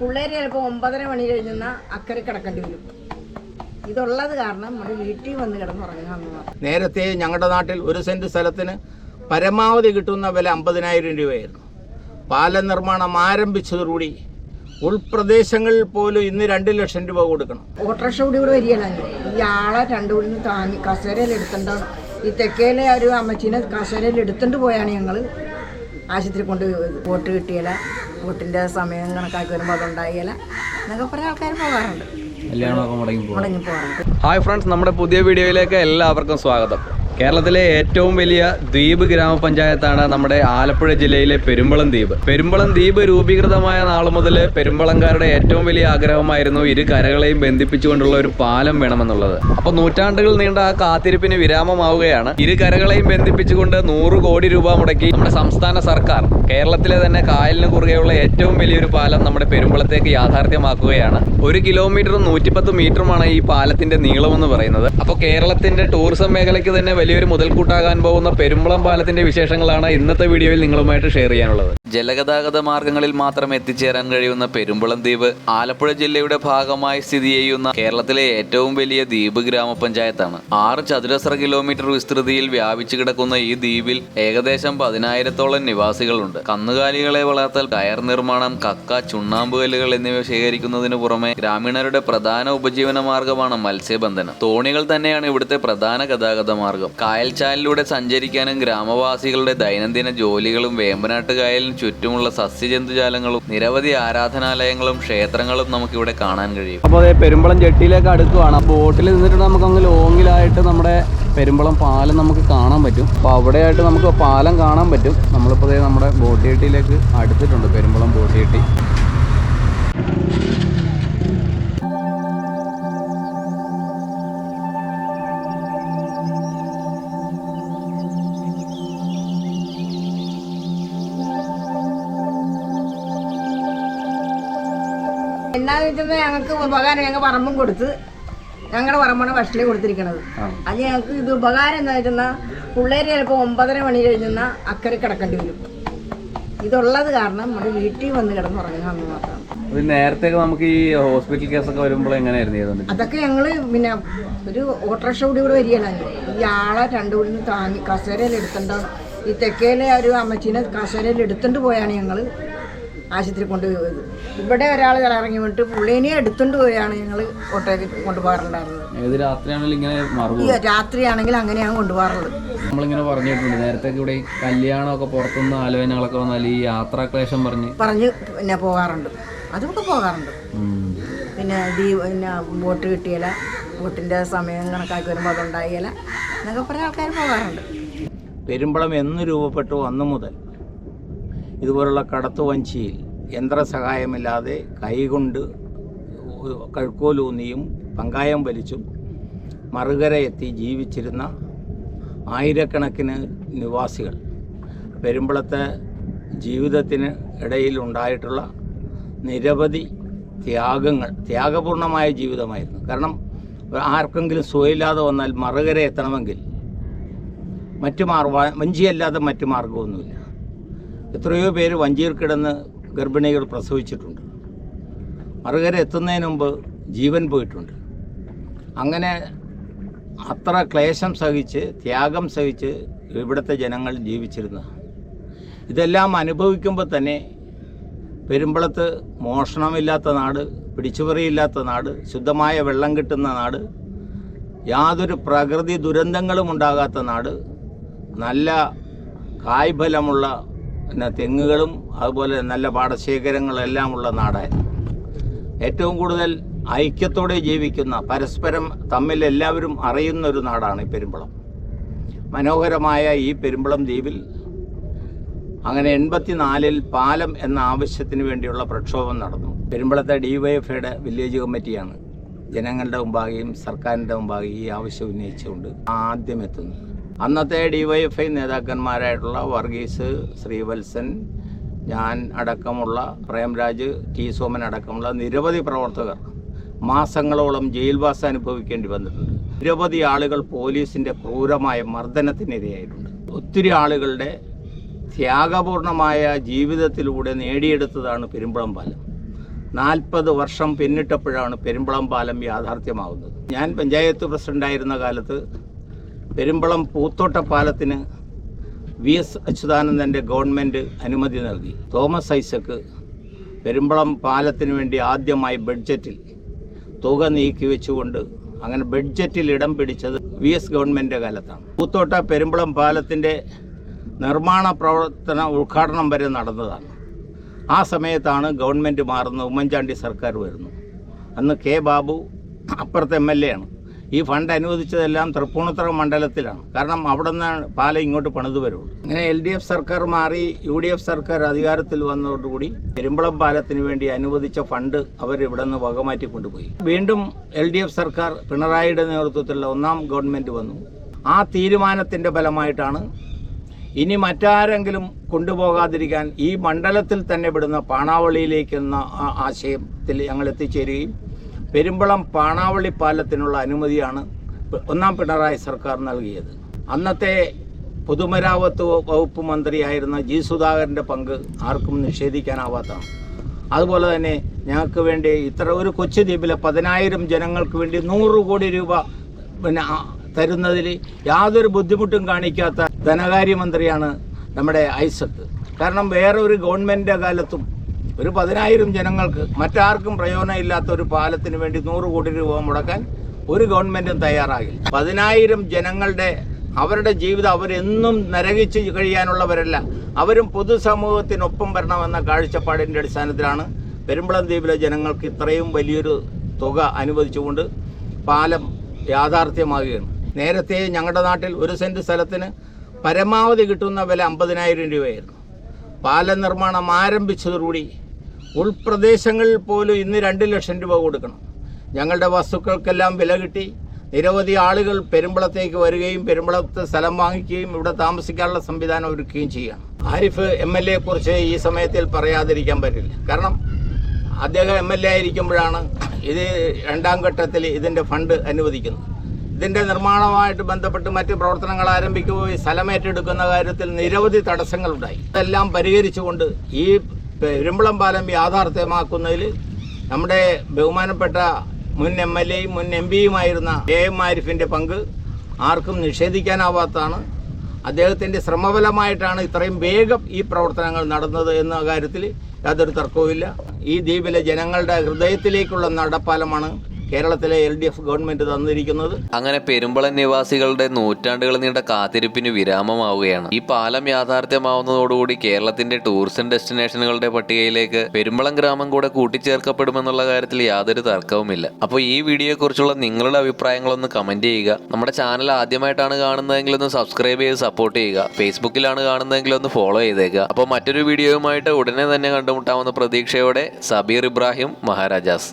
പിള്ളേർ ചിലപ്പോൾ ഒമ്പതര മണി കഴിഞ്ഞാൽ അക്കരെ കിടക്കേണ്ടി വരും. ഇതുള്ളത് കാരണം നമ്മുടെ വീട്ടിൽ വന്ന് കിടന്നുറങ്ങാമെന്ന് നേരത്തെ ഞങ്ങളുടെ നാട്ടിൽ ഒരു സെന്റ് സ്ഥലത്തിന് പരമാവധി കിട്ടുന്ന വില അമ്പതിനായിരം രൂപയായിരുന്നു. പാലം നിർമ്മാണം ആരംഭിച്ചതോടുകൂടി ഉൾപ്രദേശങ്ങളിൽ പോലും ഇന്ന് രണ്ട് ലക്ഷം രൂപ കൊടുക്കണം. ഓട്ടോറിക്ഷ കൂടി ഇവിടെ വരികയാണ്. ഈ ആളെ രണ്ടു കൂടി താങ്ങി കസേരയിൽ എടുത്തിട്ടുണ്ടോ. ഈ തെക്കേലെ ഒരു അമ്മച്ചീനെ കസേരയിൽ എടുത്തുകൊണ്ട് പോയാണ് ഞങ്ങൾ ആശുപത്രി കൊണ്ട് വോട്ട് കിട്ടിയില്ല. വോട്ടിന്റെ സമയം കണക്കാക്കി വരുമ്പോൾ അതുണ്ടായില്ല. എന്നൊക്കെ പറഞ്ഞ ആൾക്കാർ പോകാറുണ്ട്. കല്യാണമൊക്കെ മുടങ്ങി പോകും മുടങ്ങി പോകാറുണ്ട്. ഹായ് ഫ്രണ്ട്സ് നമ്മുടെ പുതിയ വീഡിയോയിലേക്ക് എല്ലാവർക്കും സ്വാഗതം. കേരളത്തിലെ ഏറ്റവും വലിയ ദ്വീപ് ഗ്രാമപഞ്ചായത്താണ് നമ്മുടെ ആലപ്പുഴ ജില്ലയിലെ പെരുമ്പളം ദ്വീപ്. പെരുമ്പളം ദ്വീപ് രൂപീകൃതമായ നാൾ മുതൽ പെരുമ്പളംകാരുടെ ഏറ്റവും വലിയ ആഗ്രഹമായിരുന്നു ഇരു കരകളെയും ബന്ധിപ്പിച്ചുകൊണ്ടുള്ള ഒരു പാലം വേണമെന്നുള്ളത്. അപ്പൊ നൂറ്റാണ്ടുകൾ നീണ്ട ആ കാത്തിരിപ്പിന് വിരാമമാവുകയാണ്. ഇരു കരകളെയും ബന്ധിപ്പിച്ചുകൊണ്ട് നൂറ് കോടി രൂപ മുടക്കി നമ്മുടെ സംസ്ഥാന സർക്കാർ കേരളത്തിലെ തന്നെ കായലിന് കുറുകെയുള്ള ഏറ്റവും വലിയൊരു പാലം നമ്മുടെ പെരുമ്പളത്തേക്ക് യാഥാർത്ഥ്യമാക്കുകയാണ്. ഒരു കിലോമീറ്ററും നൂറ്റിപ്പത്ത് മീറ്ററുമാണ് ഈ പാലത്തിന്റെ നീളമെന്ന് പറയുന്നത്. അപ്പോൾ കേരളത്തിന്റെ ടൂറിസം മേഖലയ്ക്ക് തന്നെ വലിയൊരു മുതൽക്കൂട്ടാകാൻ പോകുന്ന പെരുമ്പളം പാലത്തിന്റെ വിശേഷങ്ങളാണ് ഇന്നത്തെ വീഡിയോയിൽ നിങ്ങളുമായിട്ട് ഷെയർ ചെയ്യാനുള്ളത്. ജലഗതാഗത മാർഗങ്ങളിൽ മാത്രം എത്തിച്ചേരാൻ കഴിയുന്ന പെരുമ്പളം ദ്വീപ് ആലപ്പുഴ ജില്ലയുടെ ഭാഗമായി സ്ഥിതി ചെയ്യുന്ന കേരളത്തിലെ ഏറ്റവും വലിയ ദ്വീപ് ഗ്രാമപഞ്ചായത്താണ്. ആറ് ചതുരശ്ര കിലോമീറ്റർ വിസ്തൃതിയിൽ വ്യാപിച്ചു കിടക്കുന്ന ഈ ദ്വീപിൽ ഏകദേശം പതിനായിരത്തോളം നിവാസികളുണ്ട്. കന്നുകാലികളെ വളർത്തൽ കയർ നിർമ്മാണം കക്ക ചുണ്ണാമ്പുകല്ലുകൾ എന്നിവ ശേഖരിക്കുന്നതിന് പുറമെ ഗ്രാമീണരുടെ പ്രധാന ഉപജീവന മാർഗമാണ് മത്സ്യബന്ധനം. തോണികൾ തന്നെയാണ് ഇവിടുത്തെ പ്രധാന ഗതാഗത മാർഗം. കായൽ ചാലിലൂടെ സഞ്ചരിക്കാനും ഗ്രാമവാസികളുടെ ദൈനംദിന ജോലികളും വേമ്പനാട്ട് കായലിന് ചുറ്റുമുള്ള സസ്യജന്തുജാലങ്ങളും നിരവധി ആരാധനാലയങ്ങളും ക്ഷേത്രങ്ങളും നമുക്കിവിടെ കാണാൻ കഴിയും. അപ്പോൾ അതേ പെരുമ്പളം ജെട്ടിയിലേക്ക് അടുക്കുവാണ്. ബോട്ടിൽ നിന്നിട്ട് നമുക്ക് അങ്ങ് ലോങ്ങിലായിട്ട് നമ്മുടെ പെരുമ്പളം പാലം നമുക്ക് കാണാൻ പറ്റും. അപ്പോൾ അവിടെയായിട്ട് നമുക്ക് പാലം കാണാൻ പറ്റും. നമ്മളിപ്പോൾ നമ്മുടെ ബോട്ട് ജെട്ടിയിലേക്ക് അടുത്തിട്ടുണ്ട് പെരുമ്പളം ബോട്ട് എന്നാന്ന് വെച്ചാൽ ഞങ്ങൾക്ക് ഉപകാരം ഞങ്ങൾ പറമ്പും കൊടുത്ത് ഞങ്ങളുടെ പറമ്പാണ് ഭക്ഷണി കൊടുത്തിരിക്കണത്. അത് ഞങ്ങൾക്ക് ഇത് ഉപകാരം എന്താ വെച്ചാൽ പിള്ളേർ ചിലപ്പോൾ ഒമ്പതര മണി കഴിഞ്ഞാൽ അക്കരെ കിടക്കേണ്ടി വരും. ഇതുള്ളത് കാരണം നമ്മുടെ വീട്ടിൽ വന്ന് കിടന്നുറങ്ങാമെന്ന് മാത്രം. നേരത്തെ നമുക്ക് ഈ ഹോസ്പിറ്റൽ കേസൊക്കെ വരുമ്പോൾ എങ്ങനെയായിരുന്നു അതൊക്കെ ഞങ്ങൾ പിന്നെ ഒരു ഓട്ടോറിക്ഷ കൂടി ഇവിടെ വരികയാണ്. ഈ ആളെ രണ്ടു കൂടി താങ്ങി കസേരയിൽ എടുത്തിട്ടുണ്ടോ ഈ തെക്കേലെ ഒരു അമ്മച്ചീനെ കസേരയിൽ എടുത്തിട്ട് പോയാണ് ഞങ്ങൾ ആശുപത്രി കൊണ്ടുപോയത് ഇവിടെ ഒരാൾ ഇറങ്ങി വിട്ട് പുള്ളീനെ എടുത്തുകൊണ്ട് പോയാണ് ഞങ്ങൾ ഓട്ടോയിൽ കൊണ്ടുപോകാറുണ്ടായിരുന്നത്. ഈ രാത്രിയാണെങ്കിൽ അങ്ങനെയാണ് കൊണ്ടുപോകാറുള്ളത്. നമ്മളിങ്ങനെ പറഞ്ഞിട്ടുണ്ട് നേരത്തെ ഇവിടെ കല്യാണമൊക്കെ പുറത്തുനിന്ന് ആലോചനകളൊക്കെ വന്നാൽ ഈ യാത്രാക്ലേശം പറഞ്ഞ്. പറഞ്ഞ് പിന്നെ പോകാറുണ്ട്. അതൊക്കെ പോകാറുണ്ട്. പിന്നെ ദീ പിന്നെ ബോട്ട് കിട്ടിയില്ല ബോട്ടിന്റെ സമയം കണക്കാക്കി വരുമ്പോൾ അതുണ്ടായില്ല എന്നൊക്കെ പറഞ്ഞ ആൾക്കാർ പോകാറുണ്ട്. പെരുമ്പളം എന്ന് രൂപപ്പെട്ടു അന്ന് മുതൽ ഇതുപോലുള്ള കടത്തുവഞ്ചിയിൽ യന്ത്രസഹായമില്ലാതെ കൈകൊണ്ട് കഴുക്കോലൂന്നിയും പങ്കായം വലിച്ചും മറുകര എത്തി ജീവിച്ചിരുന്ന ആയിരക്കണക്കിന് നിവാസികൾ പെരുമ്പളത്തെ ജീവിതത്തിന് ഇടയിൽ ഉണ്ടായിട്ടുള്ള നിരവധി ത്യാഗങ്ങൾ ത്യാഗപൂർണമായ ജീവിതമായിരുന്നു. കാരണം ആർക്കെങ്കിലും സുഖമില്ലാതെ വന്നാൽ മറുകര എത്തണമെങ്കിൽ മറ്റു മാർഗ വഞ്ചിയല്ലാതെ മറ്റു മാർഗമൊന്നുമില്ല. എത്രയോ പേര് വഞ്ചിയിൽ കിടന്ന് ഗർഭിണികൾ പ്രസവിച്ചിട്ടുണ്ട്. മറുകര എത്തുന്നതിന് മുമ്പ് ജീവൻ പോയിട്ടുണ്ട്. അങ്ങനെ അത്ര ക്ലേശം സഹിച്ച് ത്യാഗം സഹിച്ച് ഇവിടുത്തെ ജനങ്ങൾ ജീവിച്ചിരുന്ന ഇതെല്ലാം അനുഭവിക്കുമ്പോൾ തന്നെ പെരുമ്പളത്ത് മോഷണമില്ലാത്ത നാട് പിടിച്ചുപറിയില്ലാത്ത നാട് ശുദ്ധമായ വെള്ളം കിട്ടുന്ന നാട് യാതൊരു പ്രകൃതി ദുരന്തങ്ങളും ഉണ്ടാകാത്ത നാട് നല്ല കായ്ഫലമുള്ള പിന്നെ തെങ്ങുകളും അതുപോലെ നല്ല പാടശേഖരങ്ങളെല്ലാം ഉള്ള നാടായിരുന്നു ഏറ്റവും കൂടുതൽ ഐക്യത്തോടെ ജീവിക്കുന്ന പരസ്പരം തമ്മിൽ എല്ലാവരും അറിയുന്ന ഒരു നാടാണ് ഈ പെരുമ്പളം. മനോഹരമായ ഈ പെരുമ്പളം ദ്വീപിൽ അങ്ങനെ എൺപത്തിനാലിൽ പാലം എന്ന ആവശ്യത്തിന് വേണ്ടിയുള്ള പ്രക്ഷോഭം നടന്നു. പെരുമ്പളത്തെ ഡിവൈഎഫ്ഐയുടെ വില്ലേജ് കമ്മിറ്റിയാണ് ജനങ്ങളുടെ മുമ്പാകെയും സർക്കാരിന്റെ മുമ്പാകെയും ഈ ആവശ്യം ഉന്നയിച്ചുകൊണ്ട് ആദ്യം എത്തുന്നത്. അന്നത്തെ ഡിവൈഎഫ്ഐ നേതാക്കന്മാരായിട്ടുള്ള വർഗീസ് ശ്രീവത്സൻ ഞാൻ അടക്കമുള്ള പ്രേംരാജ് ടി സോമൻ അടക്കമുള്ള നിരവധി പ്രവർത്തകർ മാസങ്ങളോളം ജയിൽവാസം അനുഭവിക്കേണ്ടി വന്നിട്ടുണ്ട്. നിരവധി ആളുകൾ പോലീസിന്റെ ക്രൂരമായ മർദ്ദനത്തിനിരയായിട്ടുണ്ട്. ഒത്തിരി ആളുകളുടെ ത്യാഗപൂർണമായ ജീവിതത്തിലൂടെ നേടിയെടുത്തതാണ് പെരുമ്പളം പാലം. നാൽപ്പത് വർഷം പിന്നിട്ടപ്പോഴാണ് പെരുമ്പളം പാലം യാഥാർത്ഥ്യമാകുന്നത് ഞാൻ പഞ്ചായത്ത് പ്രസിഡന്റായിരുന്ന കാലത്ത് പെരുമ്പളം പൂത്തോട്ട പാലത്തിന് വി എസ് അച്യുതാനന്ദന്റെ ഗവൺമെന്റ് അനുമതി നൽകി. തോമസ് ഐസക്ക് പെരുമ്പളം പാലത്തിന് വേണ്ടി ആദ്യമായി ബഡ്ജറ്റിൽ തുക നീക്കി വെച്ചുകൊണ്ട് അങ്ങനെ ബഡ്ജറ്റിൽ ഇടം പിടിച്ചത് വി എസ് ഗവൺമെന്റിന്റെ കാലത്താണ്. പൂത്തോട്ട പെരുമ്പളം പാലത്തിന്റെ നിർമ്മാണ പ്രവർത്തന ഉദ്ഘാടനം വരെ നടന്നതാണ്. ആ സമയത്താണ് ഗവൺമെന്റ് മാറുന്നത്. ഉമ്മൻചാണ്ടി സർക്കാർ വരുന്നു. അന്ന് കെ ബാബു അപ്പുറത്തെ എം എൽ എ ആണ്. ഈ ഫണ്ട് അനുവദിച്ചതെല്ലാം തൃപ്പൂണിത്തുറ മണ്ഡലത്തിലാണ്. കാരണം അവിടെ നിന്നാണ് പാലം ഇങ്ങോട്ട് പണിത് വരുള്ളൂ. അങ്ങനെ എൽ ഡി എഫ് സർക്കാർ മാറി യു ഡി എഫ് സർക്കാർ അധികാരത്തിൽ വന്നതോടുകൂടി പെരുമ്പളം പാലത്തിന് വേണ്ടി അനുവദിച്ച ഫണ്ട് അവർ ഇവിടെ നിന്ന് വകമാറ്റി കൊണ്ടുപോയി. വീണ്ടും എൽ ഡി എഫ് സർക്കാർ പിണറായിയുടെ നേതൃത്വത്തിലുള്ള ഒന്നാം ഗവൺമെന്റ് വന്നു. ആ തീരുമാനത്തിന്റെ ഫലമായിട്ടാണ് ഇനി മറ്റാരെങ്കിലും കൊണ്ടുപോകാതിരിക്കാൻ ഈ മണ്ഡലത്തിൽ തന്നെ വിടുന്ന പാണാവളിയിലേക്കെന്ന ആശയത്തിൽ ഞങ്ങൾ എത്തിച്ചേരുകയും പെരുമ്പളം പാണാവള്ളി പാലത്തിനുള്ള അനുമതിയാണ് ഒന്നാം പിണറായി സർക്കാർ നൽകിയത്. അന്നത്തെ പൊതുമരാമത്ത് വകുപ്പ് മന്ത്രിയായിരുന്ന ജി സുധാകരന്റെ പങ്ക് ആർക്കും നിഷേധിക്കാനാവാത്തതാണ്. അതുപോലെ തന്നെ ഞങ്ങൾക്ക് വേണ്ടി ഇത്ര ഒരു കൊച്ചു ദ്വീപിലെ പതിനായിരം ജനങ്ങൾക്ക് വേണ്ടി നൂറ് കോടി രൂപ പിന്നെ തരുന്നതിൽ യാതൊരു ബുദ്ധിമുട്ടും കാണിക്കാത്ത ധനകാര്യമന്ത്രിയാണ് നമ്മുടെ ഐസക്ക് കാരണം വേറെ ഒരു ഗവൺമെന്റ് കാലത്തും ഒരു പതിനായിരം ജനങ്ങൾക്ക് മറ്റാർക്കും പ്രയോജനമില്ലാത്ത ഒരു പാലത്തിന് വേണ്ടി നൂറ് കോടി രൂപ മുടക്കാൻ ഒരു ഗവൺമെന്റും തയ്യാറാകില്ല പതിനായിരം ജനങ്ങളുടെ അവരുടെ ജീവിതം അവരെന്നും നരകിച്ച് കഴിയാനുള്ളവരല്ല. അവരും പൊതുസമൂഹത്തിനൊപ്പം വരണമെന്ന കാഴ്ചപ്പാടിന്റെ അടിസ്ഥാനത്തിലാണ് പെരുമ്പളം ദ്വീപിലെ ജനങ്ങൾക്ക് ഇത്രയും വലിയൊരു തുക അനുവദിച്ചുകൊണ്ട് പാലം യാഥാർത്ഥ്യമാകുകയാണ്. നേരത്തെ ഞങ്ങളുടെ നാട്ടിൽ ഒരു സെന്റ് സ്ഥലത്തിന് പരമാവധി കിട്ടുന്ന വില അമ്പതിനായിരം രൂപയായിരുന്നു. പാലം നിർമ്മാണം ആരംഭിച്ചതോടുകൂടി ഉൾപ്രദേശങ്ങളിൽ പോലും ഇന്ന് രണ്ട് ലക്ഷം രൂപ കൊടുക്കണം. ഞങ്ങളുടെ വസ്തുക്കൾക്കെല്ലാം വില കിട്ടി. നിരവധി ആളുകൾ പെരുമ്പളത്തേക്ക് വരികയും പെരുമ്പളത്ത് സ്ഥലം വാങ്ങിക്കുകയും ഇവിടെ താമസിക്കാനുള്ള സംവിധാനം ഒരുക്കുകയും ചെയ്യണം. ആരിഫ് എം എൽ എയെ കുറിച്ച് ഈ സമയത്തിൽ പറയാതിരിക്കാൻ പറ്റില്ല. കാരണം അദ്ദേഹം എം എൽ എ ആയിരിക്കുമ്പോഴാണ് ഇത് രണ്ടാം ഘട്ടത്തിൽ ഇതിന്റെ ഫണ്ട് അനുവദിക്കുന്നത്. ഇതിന്റെ നിർമ്മാണവുമായിട്ട് ബന്ധപ്പെട്ട് മറ്റ് പ്രവർത്തനങ്ങൾ ആരംഭിക്കുകയും സ്ഥലമേറ്റെടുക്കുന്ന കാര്യത്തിൽ നിരവധി തടസ്സങ്ങളുണ്ടായി. ഇതെല്ലാം പരിഹരിച്ചുകൊണ്ട് ഈ പെരുമ്പളം പാലം യാഥാർത്ഥ്യമാക്കുന്നതിൽ നമ്മുടെ ബഹുമാനപ്പെട്ട മുൻ എം എൽ എയും മുൻ എം പിയുമായിരുന്ന എ എം ആരിഫിന്റെ പങ്ക് ആർക്കും നിഷേധിക്കാനാവാത്തതാണ്. അദ്ദേഹത്തിന്റെ ശ്രമഫലമായിട്ടാണ് ഇത്രയും വേഗം ഈ പ്രവർത്തനങ്ങൾ നടന്നത് എന്ന കാര്യത്തിൽ യാതൊരു തർക്കവുമില്ല. ഈ ദ്വീപിലെ ജനങ്ങളുടെ ഹൃദയത്തിലേക്കുള്ള നടപ്പാലമാണ് കേരളത്തിലെ എൽ ഡി എഫ് ഗവൺമെന്റ് തന്നിരിക്കുന്നത്. അങ്ങനെ പെരുമ്പളം നിവാസികളുടെ നൂറ്റാണ്ടുകൾ നീണ്ട കാത്തിരിപ്പിന് വിരാമമാവുകയാണ്. ഈ പാലം യാഥാർത്ഥ്യമാവുന്നതോടുകൂടി കേരളത്തിന്റെ ടൂറിസം ഡെസ്റ്റിനേഷനുകളുടെ പട്ടികയിലേക്ക് പെരുമ്പളം ഗ്രാമം കൂടെ കൂട്ടിച്ചേർക്കപ്പെടുമെന്നുള്ള കാര്യത്തിൽ യാതൊരു തർക്കവുമില്ല. അപ്പോൾ ഈ വീഡിയോയെക്കുറിച്ചുള്ള നിങ്ങളുടെ അഭിപ്രായങ്ങളൊന്ന് കമന്റ് ചെയ്യുക. നമ്മുടെ ചാനൽ ആദ്യമായിട്ടാണ് കാണുന്നതെങ്കിൽ ഒന്ന് സബ്സ്ക്രൈബ് ചെയ്ത് സപ്പോർട്ട് ചെയ്യുക. ഫേസ്ബുക്കിലാണ് കാണുന്നതെങ്കിൽ ഒന്ന് ഫോളോ ചെയ്തേക്കുക. അപ്പോൾ മറ്റൊരു വീഡിയോയുമായിട്ട് ഉടനെ തന്നെ കണ്ടുമുട്ടാമെന്ന പ്രതീക്ഷയോടെ സബീർ ഇബ്രാഹിം മഹാരാജാസ്.